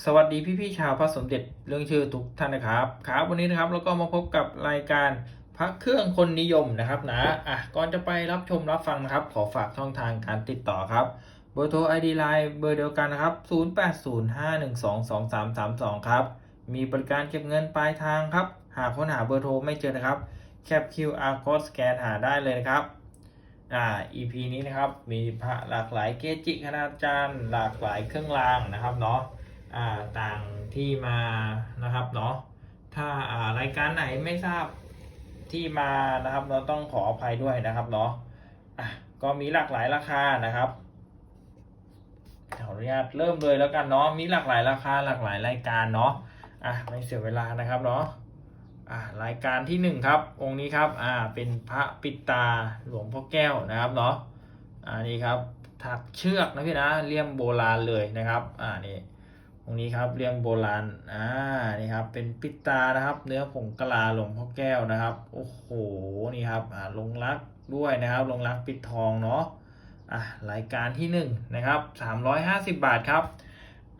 สวัสดีพี่ๆชาวพระสมเด็จเรื่องชื่อทุกท่านนะครับครับวันนี้นะครับเราก็มาพบกับรายการพระเครื่องคนนิยมนะครับนะอะก่อนจะไปรับชมรับฟังนะครับ ขอฝากช่องทางการติดต่อครับเบอร์โทร ID Line เบอร์เดียวกันนะครับ 0805122332 ครับ มีบริการเก็บเงินปลายทางครับ หากค้นหาเบอร์โทรไม่เจอนะครับแคป QR code สแกนหาได้เลยนะครับอ่า EP นี้นะครับมีพระหลากหลายเกจิคณาจารย์ หลากหลายเครื่องรางนะครับเนาะ ต่างที่มานะครับเนาะถ้าารายการไหนไม่ทราบที่มานะครับเราต้องขออภัยด้วยนะครับเนาะะก็มีหลากหลายราคานะครับขออนุญาตเริ่มเลยแล้วกันเนาะมีหลากหลายราคาหลากหลายรายการเนาะอะไม่เสียเวลานะครับเนาะอ่ารายการที่หนึ่งครับ องค์นี้ครับอ่าเป็นพระปิตาหลวงพ่อแก้วนะครับเนาะอ่านี่ครับถักเชือกนะพี่นะเลี่ยมโบราณเลยนะครับอ่านี่ องนี้ครับเลี่ยมโบราณอ่านี่ครับเป็นปิตานะครับ เนื้อผงกะลาหลวงพ่อแก้วนะครับโอ้โหนี่ครับอ่าลงรักด้วยนะครับลงรักปิดทองเนาะอะรายการที่หนึ่งนะครับสามร้อยห้าสิบบาทครับ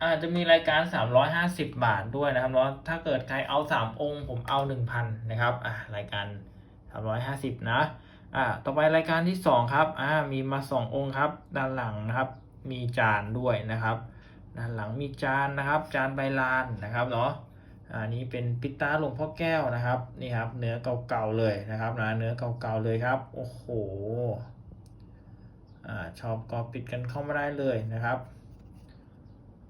อาจจะมีรายการ 350 บาทด้วยนะครับเนาะถ้าเกิดใครเอา 3 องค์ผมเอา 1,000นะครับอะรายการ 350 นะอะต่อไปรายการที่ 2 ครับอ่ามีมา 2 องค์ครับ ด้านหลังนะครับ มีจานด้วยนะครับ ด้านหลังมีจานนะครับ จานใบลานนะครับเนาะอ่านี้เป็นปิดตาหลวงพ่อแก้วนะครับนี่ครับ เนื้อเก่าๆเลยนะครับนะเนื้อเก่าๆเลยครับ โอ้โหอ่าชอบก็ปิดกันเข้ามาได้เลยนะครับ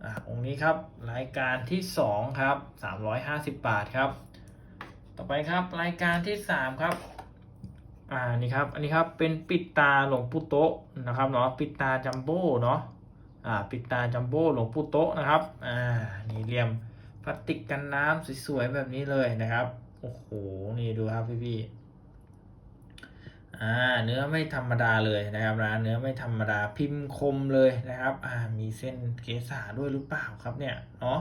อะองค์นี้ครับรายการที่สองครับสามร้อยห้าสิบบาทครับ ต่อไปครับรายการที่สามครับอ่านี่ครับอันนี้ครับเป็นปิดตาหลวงปู่โตะนะครับเนาะปิดตาจัมโบ้เนาะ ปิดตาจัมโบ้หลวงปู่โตะนะครับอ่านี่เหลี่ยมพลาสติกกันน้ำสวยๆแบบนี้เลยนะครับ โอ้โห นี่ดูครับพี่ๆอ่าเนื้อไม่ธรรมดาเลยนะครับนะเนื้อไม่ธรรมดาพิมพ์คมเลยนะครับอ่ามีเส้นเกสาด้วยหรือเปล่าครับเนี่ยเนาะ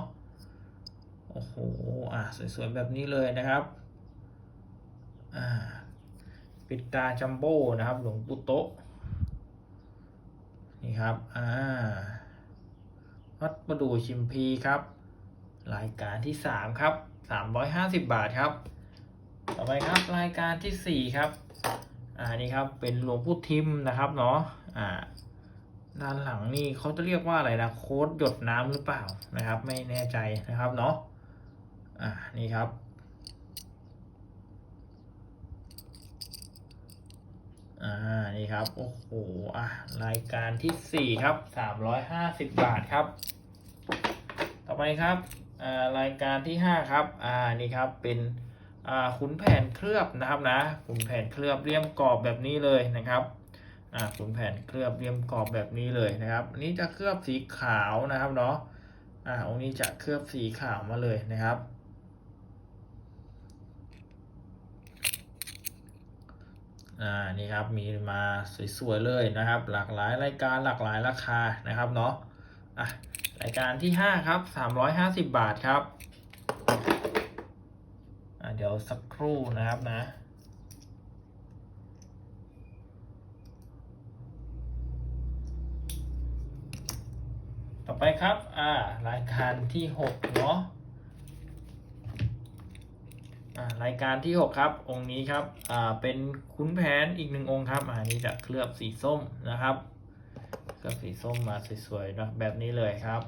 โอ้โหอ่าสวยๆแบบนี้เลยนะครับอ่าปิดตาจัมโบ้นะครับ หลวงปู่โตะ นี่ครับ อ่าวัดประดูชิมพีครับ รายการที่สามครับสามร้อยห้าสิบบาทครับ ต่อไปครับรายการที่สี่ครับ อ่า นี่ครับ เป็นหลวงพ่ทิมนะครับเนาะ อ่า ด้านหลังนี่เขาจะเรียกว่าอะไรนะ โค้ดหยดน้ำหรือเปล่านะครับ ไม่แน่ใจนะครับเนาะ อ่า นี่ครับ อ่า นี่ครับ โอ้โห อะ รายการที่สี่ครับสามร้อยห้าสิบบาทครับ ต่อไปครับ อ่า รายการที่ห้าครับ อ่า นี่ครับ เป็น อ่า ขุนแผนเคลือบนะครับนะ ขุนแผนเคลือบเลี่ยมกรอบแบบนี้เลยนะครับ อ่า ขุนแผนเคลือบเลี่ยมกรอบแบบนี้เลยนะครับอันนี้จะเคลือบสีขาวนะครับเนาะ อ่า องค์นี้จะเคลือบสีขาวมาเลยนะครับ อ่านี่ครับมีมาสวยๆเลยนะครับ หลากหลายรายการหลากหลายราคานะครับเนาะอะรายการที่ห้าครับสามร้อยห้าสิบบาทครับอะเดี๋ยวสักครู่นะครับนะต่อไปครับ อ่ารายการที่หกเนาะ รายการที่หกครับ องค์นี้ครับอ่าเป็นขุนแผนอีกหนึ่งองค์ครับอ่านี่จะเคลือบสีส้มนะครับ เคลือบสีส้มมาสวยๆนะแบบนี้เลยครับ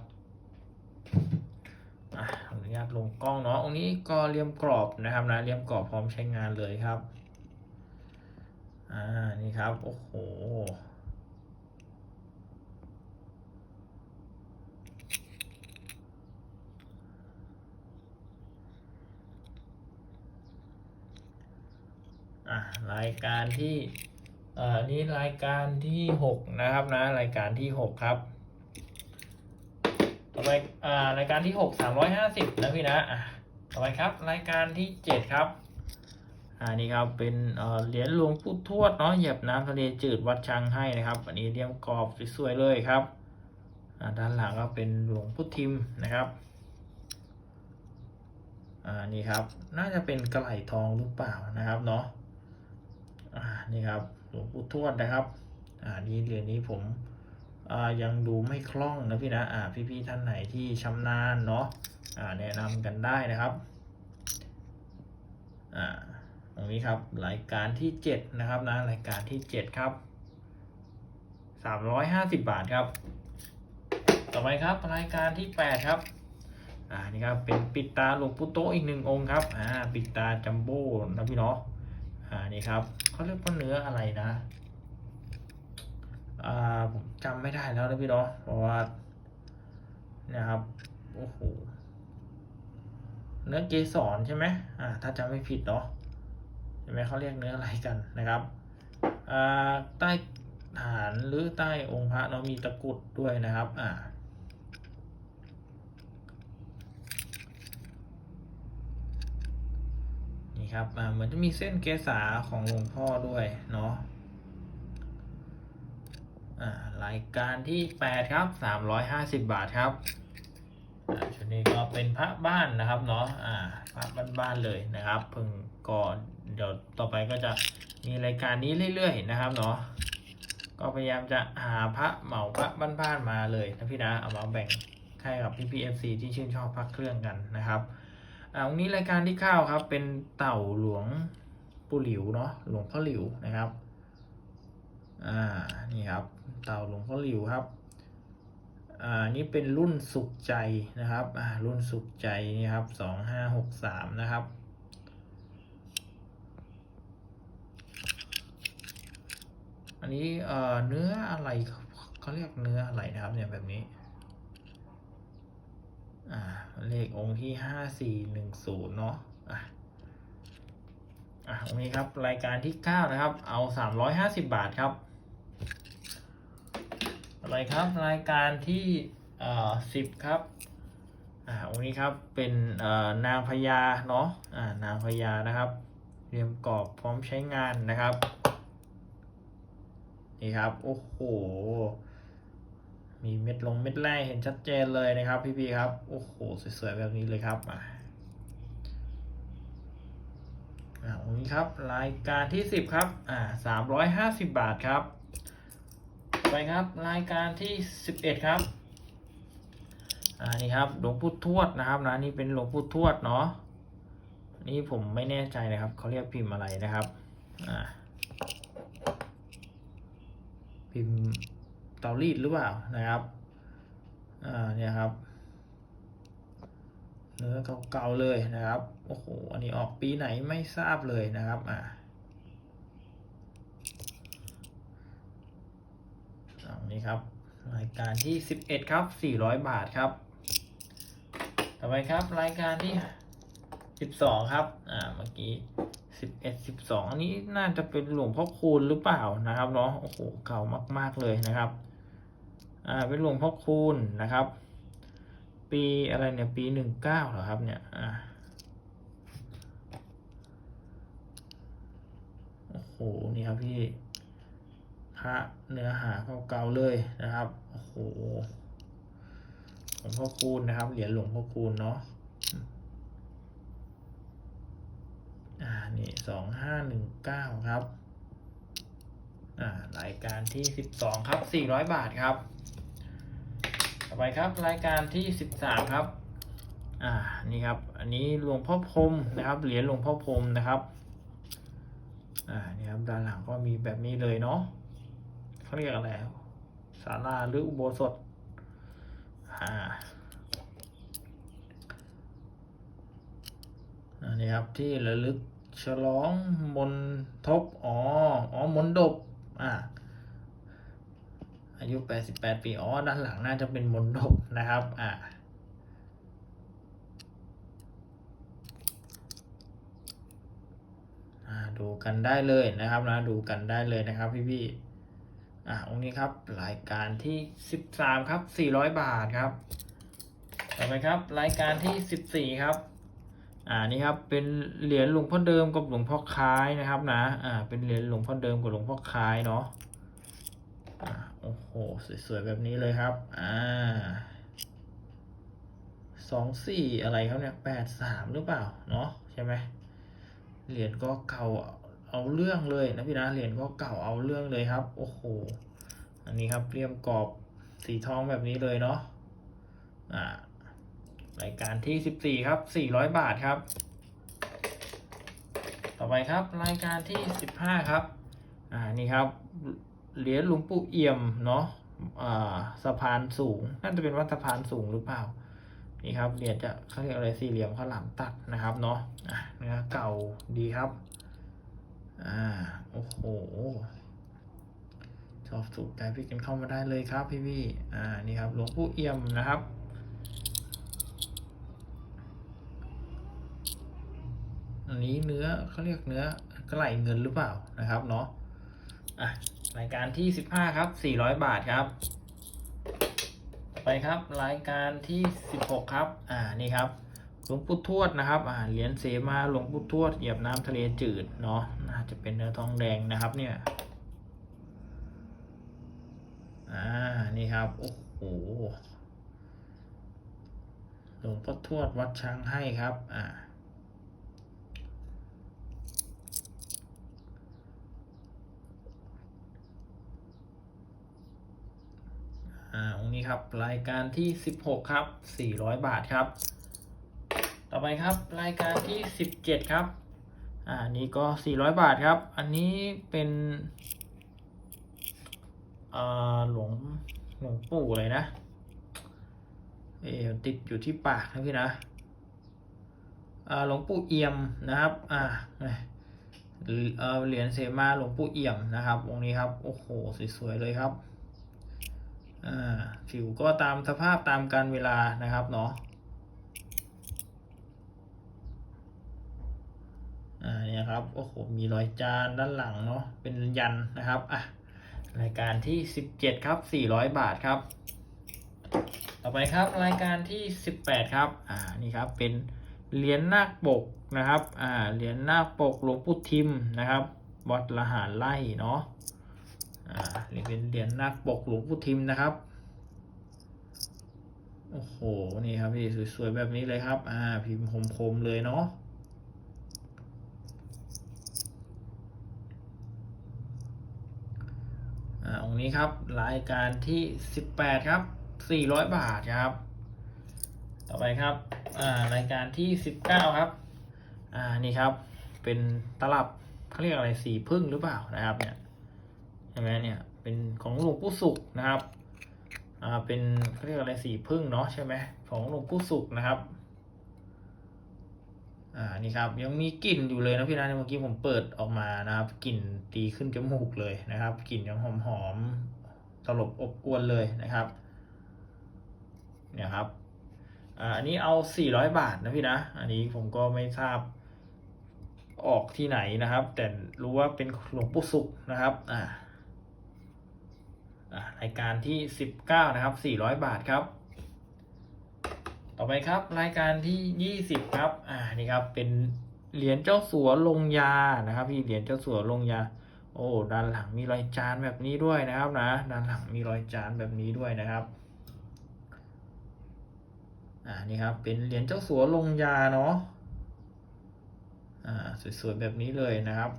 อะขออนุญาตลงกล้องเนาะองค์นี้ก็เลี่ยมกรอบนะครับนะเลี่ยมกรอบพร้อมใช้งานเลยครับ อ่านี่ครับ โอ้โห อะรายการที่เอ่อนี่รายการที่หกนะครับนะ รายการที่หกครับต่อไปอ่ารายการที่หกสามร้อยห้าสิบนะพี่นะอะต่อไปครับ รายการที่เจ็ดครับอ่านี่ครับเป็นเหรียญหลวงปู่ทวดเนาะเหยียบน้ำทะเลจืดวัดช้างให้นะครับ อันนี้เรียมกรอบสวยๆเลยครับด้านหลังก็เป็นหลวงพุทธิมนะครับอ่านี่ครับน่าจะเป็นกระไหลทองหรือเปล่านะครับเนาะ นี่ครับหลวงปู่ทวดนะครับอ่านี่เรียญนี้ผมอ่ายังดูไม่คล่องนะพี่นะอ่าพี่ๆท่านไหนที่ชำนาญเนาะอ่าแนะนำกันได้นะครับอ่าตรงนี้ครับรายการที่ 7 นะครับนะรายการที่ 7 ครับ 350 บาทครับ ต่อไปครับรายการที่ 8 ครับอ่านี่ครับเป็นปิดตาหลวงปู่โตอีกหนึ่งองค์ครับอ่าปิดตาจัมโบ้นะพี่เนาะานี่ครับเขาเรียกว่าเนื้ออะไรนะอ่าผมจำไม่ได้แล้วนะพี่เนาะเพราะว่านะครับโอ้โหเนื้อเกสรใช่ไหมอ่าถ้าจำไม่ผิดเนาะใช่ไหมเขาเรียกเนื้ออะไรกันนะครับอ่าใต้ฐานหรือใต้องค์พระเนาะมีตะกุดด้วยนะครับ อ่า นี่ ครับอ่าเหมือนจะมีเส้นเกษาของหลวงพ่อด้วยเนาะอ่ารายการที่8ครับ350บาทครับอ่าชุดนี้ก็เป็นพระบ้านนะครับเนาะอ่าพระบ้านๆเลยนะครับเพิ่งก่อนเดี๋ยวต่อไปก็จะมีรายการนี้เรื่อยๆนะครับเนาะก็พยายามจะหาพระเหมาพระบ้านๆมาเลยนะพี่นะเอามาแบ่งให้กับพี่พีเอฟซีที่ชื่นชอบพระเครื่องกันนะครับ อ่าวันนี้รายการที่เข้าครับ เป็นเต่าหลวงปู่หลิวเนาะหลวงพ่อหลิวนะครับอ่านี่ครับเต่าหลวงพ่อหลิวครับอ่านี่เป็นรุ่นสุขใจนะครับอ่ารุ่นสุขใจนี่ครับสองห้าหกสามนะครับอันนี้เอ่อเนื้ออะไรเขาเขาเรียกเนื้ออะไรนะครับเนี่ยแบบนี้ อ่าเลของค์ที่ห้าสี่หนึ่งศูนย์เนาะอะอะองค์นี้ครับรายการที่เก้านะครับ เอาสามร้อยห้าสิบบาทครับ อะไรครับรายการที่เอ่อสิบครับอ่าองค์นี้ครับเป็นเอ่อนางพญาเนาะอ่านางพญานะครับเรียมกรอบพร้อมใช้งานนะครับ นี่ครับ โอ้โห มีเม็ดลงเม็ดแร่เห็นชัดเจนเลยนะครับ พี่ๆครับ โอ้โห สวยๆ แบบนี้เลยครับอะอ่าตรงนี้ครับ รายการที่สิบครับ อ่าสามร้อยห้าสิบบาทครับ ไปครับ รายการที่สิบเอ็ดครับ อ่า นี่ครับ หลวงพุททวดนะครับนะ นี่เป็นหลวงพุททวดเนาะ นี่ผมไม่แน่ใจนะครับ เขาเรียกพิมพ์อะไรนะครับ อ่า พิมพ์ เตารีดหรือเปล่านะครับอ่าเนี่ยครับเนื้อเก่าๆเลยนะครับโอ้โหอันนี้ออกปีไหนไม่ทราบเลยนะครับอ่าอันนี้ครับรายการที่สิบเอ็ดครับสี่ร้อยบาทครับ ต่อไปครับรายการที่สิบสองครับ อ่า เมื่อกี้สิบเอ็ดสิบสองอันนี้น่าจะเป็นหลวงพ่อคูณหรือเปล่านะครับเนาะ โอ้โห เก่ามาก ๆ เลยนะครับ อ่าเป็นหลวงพ่อคูณนะครับ ปีอะไรเนี่ยปีหนึ่งเก้าเหรอครับเนี่ยอ่าโอ้โหนี่ครับพี่พระเนื้อหาเก่าๆเลยนะครับโอ้โหหลวงพ่อคูณนะครับเหรียญหลวงพ่อคูณเนาะอ่านี่สองห้าหนึ่งเก้าครับอ่ารายการที่สิบสองครับสี่ร้อยบาทครับ ต่อไปครับรายการที่สิบสามครับ อ่า นี่ครับ อันนี้หลวงพ่อพรมนะครับ เหรียญหลวงพ่อพรมนะครับ อ่า นี่ครับด้านหลังก็มีแบบนี้เลยเนาะเขาเรียกอะไรศาลาหรืออุโบสถ อ่า อันนี้ครับที่ระลึกฉลองมนทบ อ๋อ อ๋อ มนดบ อ่า อายุ 88 ปี อ๋อ ด้านหลังน่าจะเป็นมนดบนะครับ อ่าดูกันได้เลยนะครับนะ ดูกันได้เลยนะครับพี่พี่อ่าองค์นี้ครับรายการที่ 13 ครับ 400 บาทครับต่อไปครับ รายการที่ 14 ครับอ่านี่ครับเป็นเหรียญหลวงพ่อเดิมกับหลวงพ่อคล้ายนะครับนะอ่าเป็นเหรียญหลวงพ่อเดิมกับหลวงพ่อคล้ายเนาะ อ่าโอ้โห สวยๆ แบบนี้เลยครับ อ่าสองสี่อะไรครับเนี่ยแปดสามหรือเปล่า เนาะใช่ไหมเหรียญก็เก่าเอาเรื่องเลยนะพี่นะเหรียญก็เก่าเอาเรื่องเลยครับ โอ้โห อันนี้ครับเรียมกรอบสีทองแบบนี้เลยเนาะอ่ารายการที่สิบสี่ครับสี่ร้อยบาทครับ ต่อไปครับรายการที่สิบห้าครับ อ่านี่ครับ เหรียญหลวงปู่เอี่ยมเนาะอ่าสะพานสูงน่าจะเป็นวัดสะพานสูงหรือเปล่านี่ครับเหรียญจะเขาเรียกอะไรสี่เหลี่ยมข้าวหลามตัดนะครับเนาะเนื้อเก่าดีครับอ่าโอ้โหชอบถูกใจพี่กันเข้ามาได้เลยครับพี่พี่อ่านี่ครับหลวงปู่เอี่ยมนะครับอันนี้เนื้อเขาเรียกเนื้อกระไหลเงินหรือเปล่านะครับเนาะอะ รายการที่สิบห้าครับสี่ร้อยบาทครับไปครับรายการที่สิบหกครับ อ่า นี่ครับ หลวงปู่ทวดนะครับ อ่า เหรียญเสมา หลวงปู่ทวด เหยียบน้ำทะเลจืด เนาะ น่าจะเป็นเนื้อทองแดงนะครับ เนี่ย อ่า นี่ครับ โอ้โห หลวงพ่อทวดวัดช้างให้ครับ อ่า อ่าอง ครับ รายการที่สิบหกครับสี่ร้อยบาทครับ ต่อไปครับ รายการที่สิบเจ็ดครับ อ่านี่ก็สี่ร้อยบาทครับ อันนี้เป็นอ่อหลวงหลวงปู่อะไรนะ เอติดอยู่ที่ปากนะพี่นะอ่าหลวงปู่เอี่ยมนะครับ อ่าเหรียญเสมาหลวงปู่เอี่ยมนะครับองค์นี้ครับ โอ้โห สวยๆเลยครับ ผิวก็ตามสภาพตามการเวลานะครับเนาะอ่าเนี่ยครับโอ้โหมีรอยจานด้านหลังเนาะเป็นยันนะครับอะรายการที่ 17 ครับ 400 บาทครับ ต่อไปครับรายการที่ 18 ครับอ่านี่ครับเป็นเหรียญนาคปกนะครับอ่าเหรียญนาคปกหลวงปู่ทิมนะครับวัดละหารไล่เนาะ อ่านี่เป็นเหรียญนาคปกหลวงปู่ทิมนะครับ โอ้โห นี่ครับพี่สวยๆแบบนี้เลยครับ อ่า พิมพ์คมๆเลยเนาะอ่าองนี้ครับ รายการที่ 18 ครับ 400 บาทครับ ต่อไปครับอ่ารายการที่ 19 ครับ อ่านี่ครับ เป็นตลับเขาเรียกอะไรสีพึ่งหรือเปล่านะครับเนี่ย ใช่ไหมเนี่ยเป็นของหลวงปู่สุขนะครับอ่าเป็นเขาเรียกอะไรสีพึ่งเนาะใช่ไหมของหลวงปู่สุขนะครับอ่านี่ครับยังมีกลิ่นอยู่เลยนะพี่นะเมื่อกี้ผมเปิดออกมานะครับกลิ่นตีขึ้นจมูกเลยนะครับกลิ่นยังหอมหอมตลบอบอวนเลยนะครับเนี่ยครับอ่าอันนี้เอา 400 บาทนะพี่นะ อันนี้ผมก็ไม่ทราบออกที่ไหนนะครับ แต่รู้ว่าเป็นหลวงปู่สุขนะครับอ่า รายการที่ 19 นะครับ 400 บาทครับ ต่อไปครับรายการที่ 20 ครับ อ่า นี่ครับ เป็นเหรียญเจ้าสัวลงยา นะครับพี่ เหรียญเจ้าสัวลงยา โอ้ ด้านหลังมีรอยจานแบบนี้ด้วยนะครับนะ ด้านหลังมีรอยจานแบบนี้ด้วยนะครับ อ่า นี่ครับ เป็นเหรียญเจ้าสัวลงยาเนาะ อ่า สวยๆแบบนี้เลยนะครับ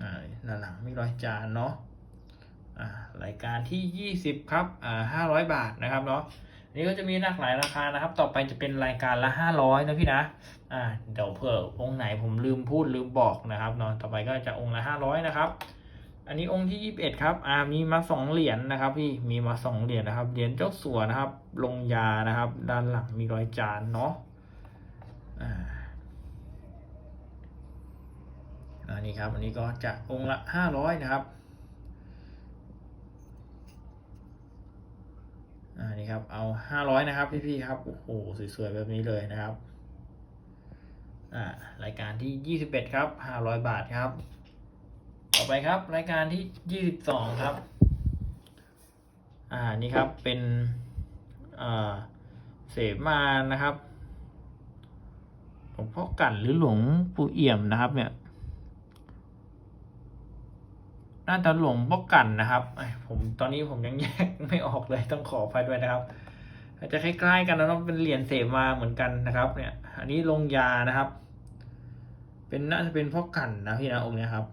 อ่าด้านหลังมีรอยจานเนาะอ่ารายการที่ 20 ครับอ่า500บาทนะครับเนาะนี่ก็จะมีหลากหลายราคานะครับ ต่อไปจะเป็นรายการละ 500 นะพี่นะ อ่า เดี๋ยวเผื่อองค์ไหนผมลืมพูดลืมบอกนะครับเนาะ ต่อไปก็จะองค์ละ 500 นะครับ อันนี้องค์ที่ 21 ครับ อ่า มีมา 2 เหรียญนะครับ พี่ มีมา 2 เหรียญนะครับ เหรียญเจ้าสัวนะครับ ลงยานะครับ ด้านหลังมีรอยจานเนาะ อ่า อันนี้ครับอันนี้ก็จะองค์ละ 500 นะครับอ่านี่ครับเอา500นะครับพี่ๆครับโอ้โหสวยๆแบบนี้เลยนะครับอ่ารายการที่ 21 ครับ 500 บาทครับ ต่อไปครับรายการที่ 22 ครับอ่านี่ครับเป็นอ่าเสมานะครับหลวงพ่อกั่นหรือหลวงปู่เอี่ยมนะครับเนี่ย น่าจะหลงพ่อกั่นนะครับผมตอนนี้ผมยังแยกไม่ออกเลยต้องขออภัยด้วยนะครับอาจจะคล้ายๆกันนะเนาะเป็นเหรียญเสมาเหมือนกันนะครับ เนี่ย อันนี้ลงยานะครับ เป็นน่าจะเป็นพ่อกั่นนะพี่นะองค์นี้ครับ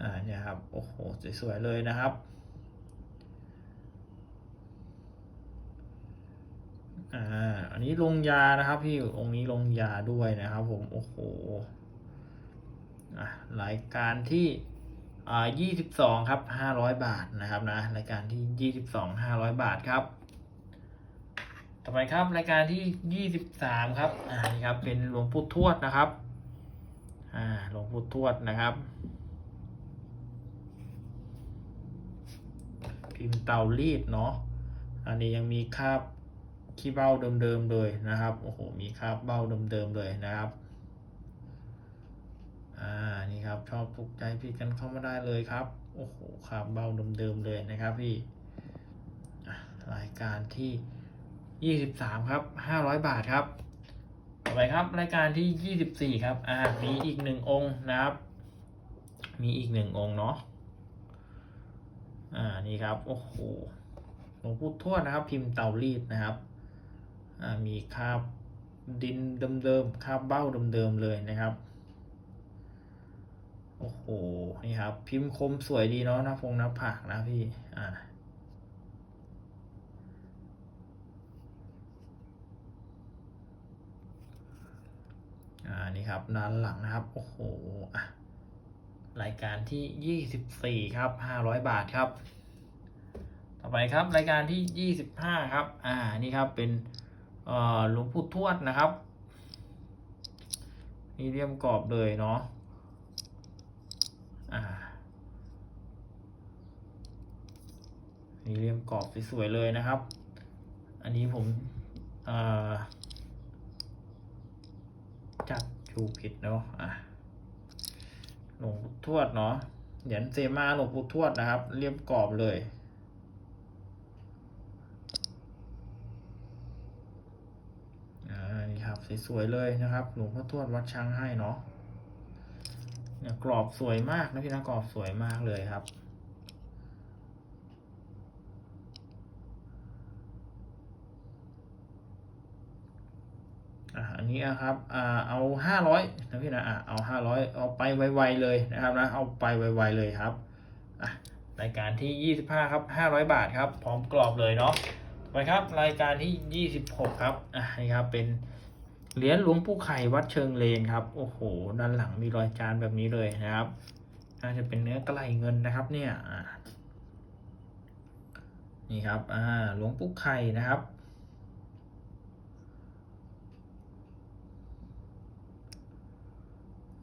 อ่าเนี่ยครับโอ้โหสวยๆเลยนะครับอ่าอันนี้ลงยานะครับ พี่องค์นี้ลงยาด้วยนะครับ ผมโอ้โหอะรายการที่ อ่ายี่สิบสองครับห้าร้อยบาทนะครับนะรายการที่ยี่สิบสองห้าร้อยบาทครับ ต่อไปครับรายการที่ยี่สิบสามครับอ่านี่ครับเป็นหลวงปู่ทวดนะครับอ่าหลวงปู่ทวดนะครับพิมพ์เตารีดเนาะ อันนี้ยังมีคราบขี้เบ้าเดิมๆเลยนะครับ โอ้โห มีคราบเบ้าเดิมๆเลยนะครับ อ่านี่ครับชอบถูกใจพี่กันเข้ามาได้เลยครับ โอ้โหคราบเบาเดิมๆเลยนะครับพี่รายการที่ยี่สิบสามครับห้าร้อยบาทครับ ต่อไปครับ รายการที่ยี่สิบสี่ครับอ่ามีอีกหนึ่งองค์นะครับ มีอีกหนึ่งองค์เนาะอ่านี่ครับโอ้โหหลวงปู่ทวดนะครับ พิมพ์เตารีดนะครับอ่ามีคราบดินเดิมๆคราบเบ้าเดิมๆเลยนะครับ อ้โห นี่ครับ พิมพ์คมสวยดีเนาะหน้าพงหน้าผากนะพี่ อ่าอ่านี่ครับด้านหลังนะครับ โอ้โหอะรายการที่ยี่สิบสี่ครับห้าร้อยบาทครับ ต่อไปครับ รายการที่ยี่สิบห้าครับ อ่า นี่ครับเป็นเอ่อหลวงปู่ทวดนะครับ นี่เรียมกรอบเลยเนาะ อ่านี่เรียมกรอบสวยๆเลยนะครับ อันนี้ผมจัดชูผิดเนาะอะหลวงปู่ทวดเนาะเหรียญเซมาหลวงปู่ทวดนะครับ เรียบกรอบเลยอ่านี่ครับสวยๆเลยนะครับ หลวงพ่อทวดวัดช้างให้เนาะ เนี่ยกรอบสวยมากนะพี่นะกรอบสวยมากเลยครับ อันนี้นะครับเอาห้าร้อยนะพี่นะเอาห้าร้อยเอาไปไวๆเลยนะครับนะเอาไปไวๆเลยครับรายการที่ยี่สิบห้าครับห้าร้อยบาทครับ พร้อมกรอบเลยเนาะไปครับ รายการที่ยี่สิบหกครับ อะนี่ครับ เป็น เหรียญหลวงปู่ไข่วัดเชิงเลนครับ โอ้โห ด้านหลังมีรอยจานแบบนี้เลยนะครับน่าจะเป็นเนื้อกระไหลเงินนะครับ เนี่ยนี่ครับ อ่า หลวงปู่ไข่นะครับ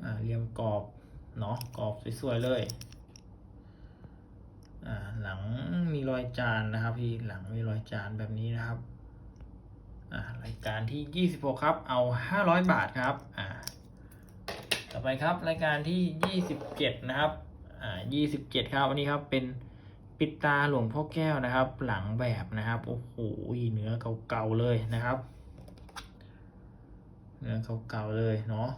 อ่าเรียงกรอบ เนาะกรอบสวยๆเลยอ่าหลังมีรอยจานนะครับพี่หลังมีรอยจานแบบนี้นะครับ รายการที่ 26 ครับ เอา 500 บาทครับอ่าต่อไปครับรายการที่ 27 นะครับอ่า27 ครับอันนี้ครับเป็นปิดตาหลวงพ่อแก้วนะครับ หลังแบบนะครับโอ้โหเนื้อเก่าๆเลยนะครับ เนื้อเก่าๆเลยเนาะ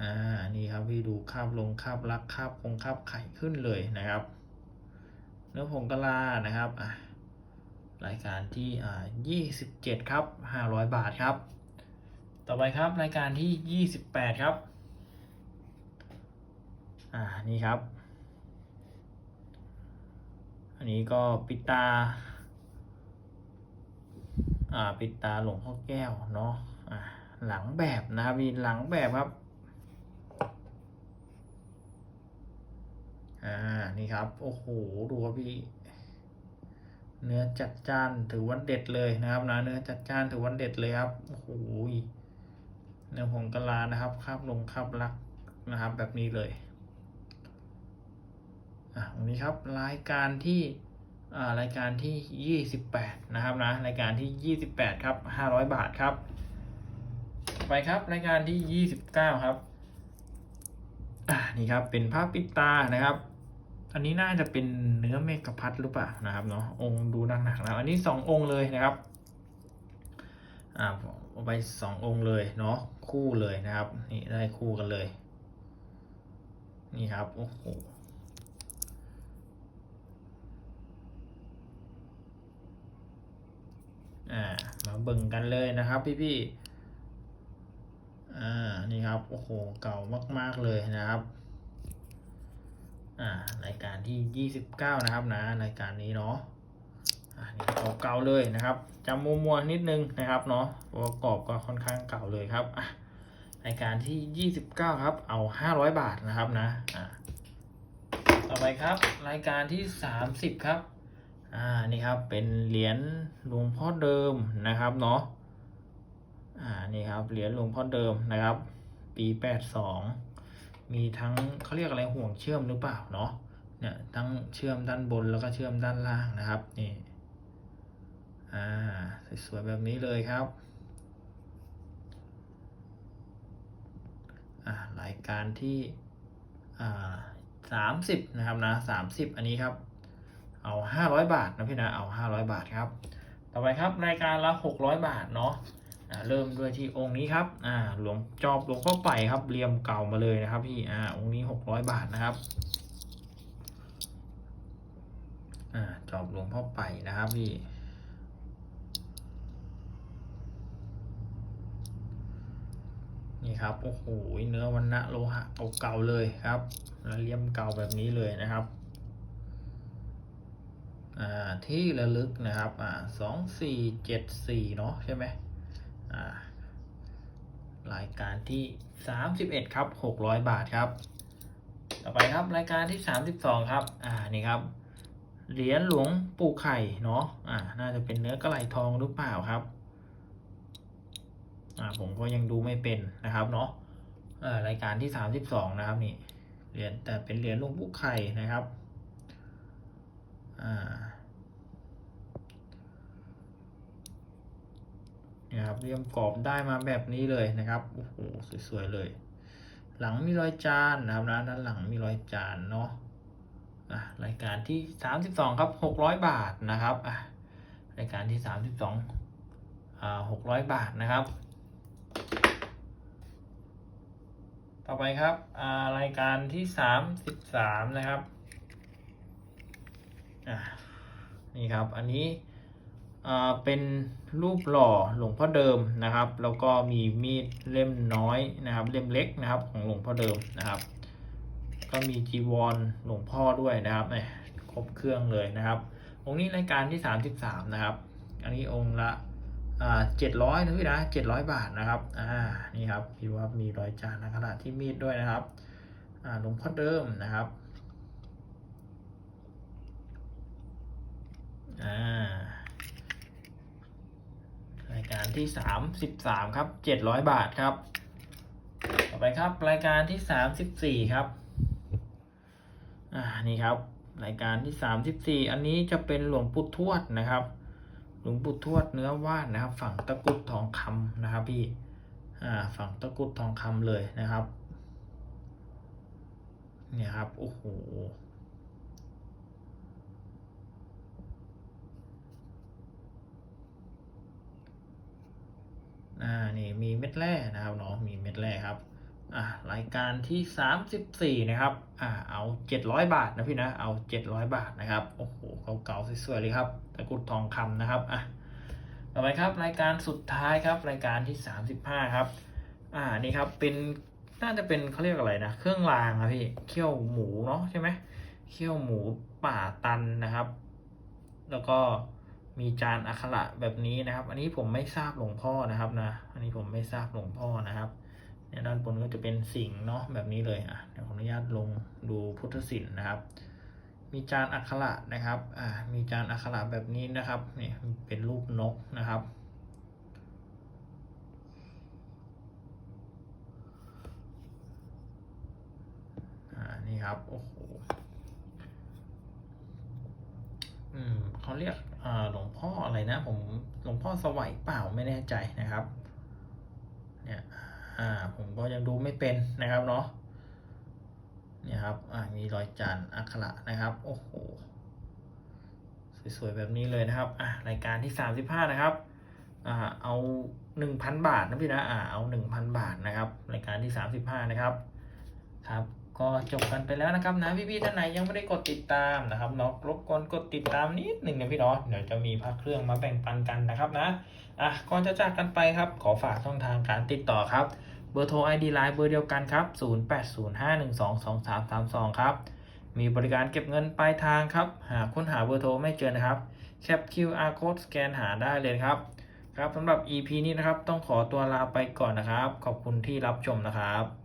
อ่านี่ครับพี่ดูคาบลงคาบลักคาบคงคาบไข่ขึ้นเลยนะครับ เนื้อผงกะลานะครับอะ รายการที่อ่ายี่สิบเจ็ดครับห้าร้อยบาทครับ ต่อไปครับรายการที่ยี่สิบแปดครับ อ่า นี่ครับ อันนี้ก็ปิดตา อ่า ปิดตาหลวงพ่อแก้วเนาะ อ่า หลังแบบนะครับมีหลังแบบครับ อ่า นี่ครับ โอ้โห ดูครับพี่ เนื้อจัดจ้านถือว่าเด็ดเลยนะครับนะเนื้อจัดจ้านถือว่าเด็ดเลยครับโอ้โหเนื้อผงกะลานะครับคาบลงคาบลักนะครับแบบนี้เลยอะวันนี้ครับรายการที่อ่ารายการที่ยี่สิบแปดนะครับนะรายการที่ยี่สิบแปดครับห้าร้อยบาทครับ ไปครับรายการที่ยี่สิบเก้าครับอ่านี่ครับเป็นภาพปิดตานะครับ อันนี้น่าจะเป็นเนื้อเมกะพัดหรือเปล่านะครับเนาะองค์ดูหนักๆแล้วอันนี้สององค์เลยนะครับอ่าไปสององค์เลยเนาะคู่เลยนะครับ นี่ได้คู่กันเลย นี่ครับโอ้โหอ่ามาเบิ่งกันเลยนะครับพี่ๆอ่านี่ครับโอ้โหเก่ามาก ๆเลยนะครับ อ่ารายการที่ 29 นะครับนะรายการนี้เนาะอ่านี่เก่าๆเลยนะครับจำมัวมัวๆนิดนึงนะครับเนาะเพระกอบก็ค่อนข้างเก่าเลยครับอะรายการที่ 29 ครับ เอา 500 บาทนะครับนะอ่าต่อไปครับ รายการที่ 30 ครับอ่านี่ครับเป็นเหรียญหลวงพ่อเดิมนะครับเนาะอ่านี่ครับเหรียญหลวงพ่อเดิมนะครับ ปี 82 มีทั้งเขาเรียกอะไรห่วงเชื่อมหรือเปล่าเนาะเนี่ยทั้งเชื่อมด้านบนแล้วก็เชื่อมด้านล่างนะครับนี่อ่าสวยๆแบบนี้เลยครับอ่ารายการที่อ่าสามสิบนะครับนะสามสิบอันนี้ครับ เอาห้าร้อยบาทนะพี่นะเอาห้าร้อยบาทครับ ต่อไปครับรายการละหกร้อยบาทเนาะ เริ่มด้วยที่องค์นี้ครับอ่าหลวงจอบหลวงพ่อไปครับเรียมเก่ามาเลยนะครับพี่อ่าองค์นี้หกร้อยบาทนะครับอ่าจอบหลวงพ่อไปนะครับพี่นี่ครับโอ้โหเนื้อวันณะโลหะเก่าๆเลยครับแล้วเลี่ยมเก่าแบบนี้เลยนะครับอ่าที่ระลึกนะครับอ่าสองสี่เจ็ดสี่เนาะใช่ไหมอ่า รายการที่ 31 ครับ 600 บาทครับ ต่อไปครับรายการที่ 32 ครับ อ่านี่ครับเหรียญหลวงปู่ไข่เนาะอ่าน่าจะเป็นเนื้อกระไหลทองหรือเปล่าครับอ่าผมก็ยังดูไม่เป็นนะครับเนาะอ่ารายการที่ 32 นะครับนี่เหรียญแต่เป็นเหรียญหลวงปู่ไข่นะครับอ่า เนี่ยครับเรียมกรอบได้มาแบบนี้เลยนะครับโอ้โหสวยๆเลย หลังมีรอยจานนะครับนะด้านหลังมีรอยจานเนาะอะรายการที่สามสิบสองครับหกร้อยบาทนะครับอะรายการที่สามสิบสองอ่าหกร้อยบาทนะครับ ต่อไปครับอ่ารายการที่สามสิบสามนะครับอะนี่ครับ อันนี้ เป็นรูปหล่อหลวงพ่อเดิมนะครับ แล้วก็มีมีดเล่มน้อยนะครับ เล่มเล็กนะครับของหลวงพ่อเดิมนะครับ ก็มีจีวรหลวงพ่อด้วยนะครับเนี่ยครบเครื่องเลยนะครับ องค์นี้รายการที่สามสิบสามนะครับ อันนี้องค์ละเจ็ดร้อยนะพี่นะเจ็ดร้อยบาทนะครับอ่านี่ครับพี่ว่ามีรอยจานนะขนาดที่มีดด้วยนะครับอ่าหลวงพ่อเดิมนะครับอ่า รายการที่สามสิบสามครับเจ็ดร้อยบาทครับ ต่อไปครับรายการที่สามสิบสี่ครับ อ่า นี่ครับ รายการที่สามสิบสี่อันนี้จะเป็นหลวงปู่ทวดนะครับ หลวงปู่ทวดเนื้อว่านนะครับ ฝั่งตะกุดทองคำนะครับพี่ อ่า ฝั่งตะกุดทองคำเลยนะครับ เนี่ยครับ โอ้โห อ่านี่มีเม็ดแร่นะครับเนาะมีเม็ดแร่ครับอ่ารายการที่สามสิบสี่นะครับอ่าเอาเจ็ดร้อยบาทนะพี่นะเอาเจ็ดร้อยบาทนะครับโอ้โหเก่าๆสวยๆเลยครับตะกรุดทองคำนะครับอะต่อไปครับรายการสุดท้ายครับรายการที่สามสิบห้าครับอ่านี่ครับเป็นน่าจะเป็นเขาเรียกอะไรนะเครื่องรางอะพี่เคี่ยวหมูเนาะใช่ไหมเคี่ยวหมูป่าตันนะครับ แล้วก็ มีจานอักขระแบบนี้นะครับ อันนี้ผมไม่ทราบหลวงพ่อนะครับนะ อันนี้ผมไม่ทราบหลวงพ่อนะครับเนี่ยด้านบนก็จะเป็นสิงเนาะแบบนี้เลยอะเดี๋ยวขออนุญาตลงดูพุทธศิลป์นะครับ มีจานอักขระนะครับ อ่า มีจานอักขระแบบนี้นะครับนี่เป็นรูปนกนะครับอ่านี่ครับ โอ้โห อืมเขาเรียก หลวงพ่ออะไรนะ ผมหลวงพ่อสวัยเปล่าไม่แน่ใจนะครับเนี่ยอ่าผมก็ยังดูไม่เป็นนะครับเนาะเนี่ยครับอ่ามีรอยจานอักขระนะครับโอ้โหสวยๆแบบนี้เลยนะครับอะรายการที่สามสิบห้านะครับอ่าเอาหนึ่งพันบาทนะพี่นะอ่าเอาหนึ่งพันบาทนะครับ รายการที่สามสิบห้านะครับครับ ก็จบกันไปแล้วนะครับนะพี่ๆท่านไหนยังไม่ได้กดติดตามนะครับเนาะรบกวนกดติดตามนิดหนึ่งนะพี่เนาะเดี๋ยวจะมีพักเครื่องมาแบ่งปันกันนะครับนะอะก่อนจะจากกันไปครับ ขอฝากช่องทางการติดต่อครับเบอร์โทร ID Line เบอร์เดียวกันครับ 0805122332 ครับ มีบริการเก็บเงินปลายทางครับ หากค้นหาเบอร์โทรไม่เจอนะครับ แคป QR code สแกนหาได้เลยครับ ครับสำหรับ EP นี้นะครับ ต้องขอตัวลาไปก่อนนะครับ ขอบคุณที่รับชมนะครับ